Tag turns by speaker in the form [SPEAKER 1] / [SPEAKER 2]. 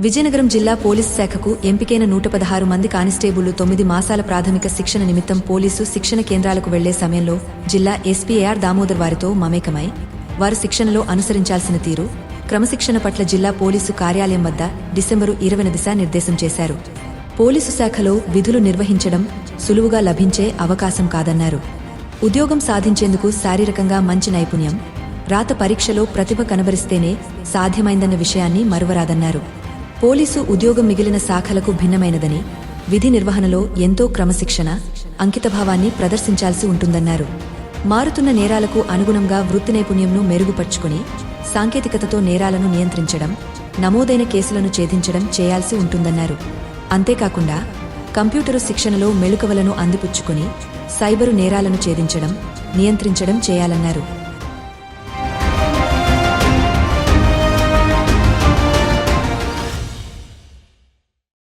[SPEAKER 1] విజయనగరం జిల్లా పోలీసు శాఖకు ఎంపికైన నూట పదహారు మంది కానిస్టేబుళ్ళు తొమ్మిది మాసాల ప్రాథమిక శిక్షణ నిమిత్తం పోలీసు శిక్షణ కేంద్రాలకు వెళ్ళే సమయంలో జిల్లా ఎస్పీఏఆర్ దామోదర్ వారితో మమేకమై వారు శిక్షణలో అనుసరించాల్సిన తీరు క్రమశిక్షణ పట్ల జిల్లా పోలీసు కార్యాలయం వద్ద డిసెంబరు ఇరవై దిశానిర్దేశం చేశారు. పోలీసు శాఖలో విధులు నిర్వహించడం సులువుగా లభించే అవకాశం కాదన్నారు. ఉద్యోగం సాధించేందుకు శారీరకంగా మంచి నైపుణ్యం రాత పరీక్షలో ప్రతిభ కనబరిస్తేనే సాధ్యమైందన్న విషయాన్ని మరువరాదన్నారు. పోలీసు ఉద్యోగం మిగిలిన శాఖలకు భిన్నమైనదని విధి నిర్వహణలో ఎంతో క్రమశిక్షణ అంకితభావాన్ని ప్రదర్శించాల్సి ఉంటుందన్నారు. మారుతున్న నేరాలకు అనుగుణంగా వృత్తి నైపుణ్యంను మెరుగుపరుచుకుని సాంకేతికతతో నేరాలను నియంత్రించడం నమోదైన కేసులను ఛేదించడం చేయాల్సి ఉంటుందన్నారు. అంతేకాకుండా కంప్యూటరు శిక్షణలో మెళుకవలను అందిపుచ్చుకుని సైబరు నేరాలను ఛేదించడం నియంత్రించడం చేయాలన్నారు.